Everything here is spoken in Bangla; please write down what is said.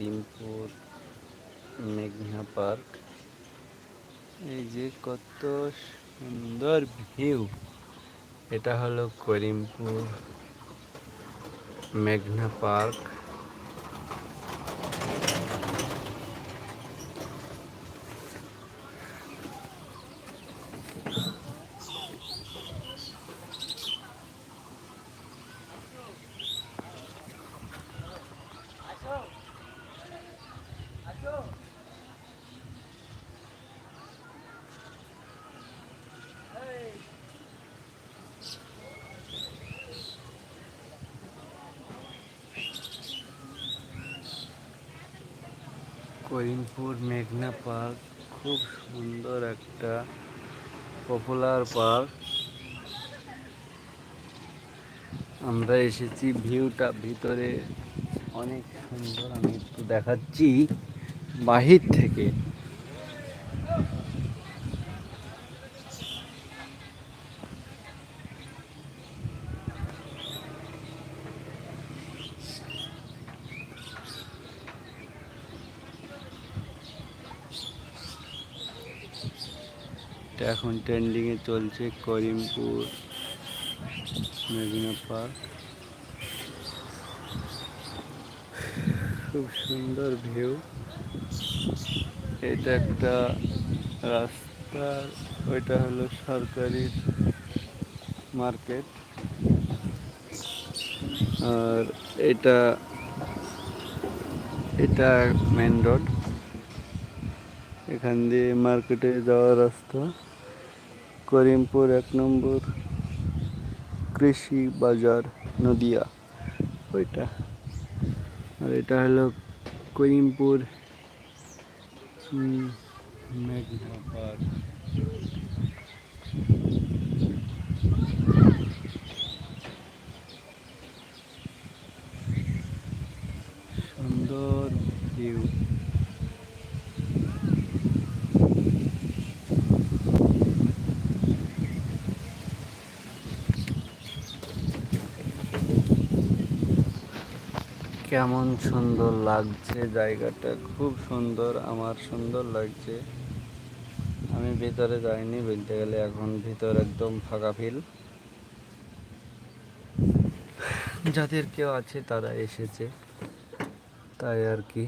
করিমপুর মেঘনা পার্ক। এই যে কত সুন্দর ভিউ। এটা হলো করিমপুর মেঘনা পার্ক। করিমপুর মেঘনা পার্ক, খুব সুন্দর একটা পপুলার পার্ক। আমরা এসেছি ভিউটা ভিতরে, অনেক সুন্দর, আমি একটু দেখাচ্ছি। বাহির থেকে। এখন ট্রেন্ডিংয়ে চলছে করিমপুর মেঘনা পার্ক খুব সুন্দর ভিউ এটা একটা রাস্তা, ওইটা হলো সরকারি মার্কেট। আর এটা এটা মেন রোড। এখান দিয়ে মার্কেটে যাওয়ার রাস্তা। করিমপুর এক নম্বর কৃষি বাজার, নদিয়া, ওইটা। আর এটা হলো করিমপুর উম, মেঘনা পার্ক সুন্দর ভিউ কেমন সুন্দর লাগছে জায়গাটা, খুব সুন্দর, আমার সুন্দর লাগছে। আমি ভিতরে যাইনি, বলতে গেলে এখন ভিতর একদম ফাঁকা ফিল যাদের কেউ আছে তারা এসেছে, তাই আর কি।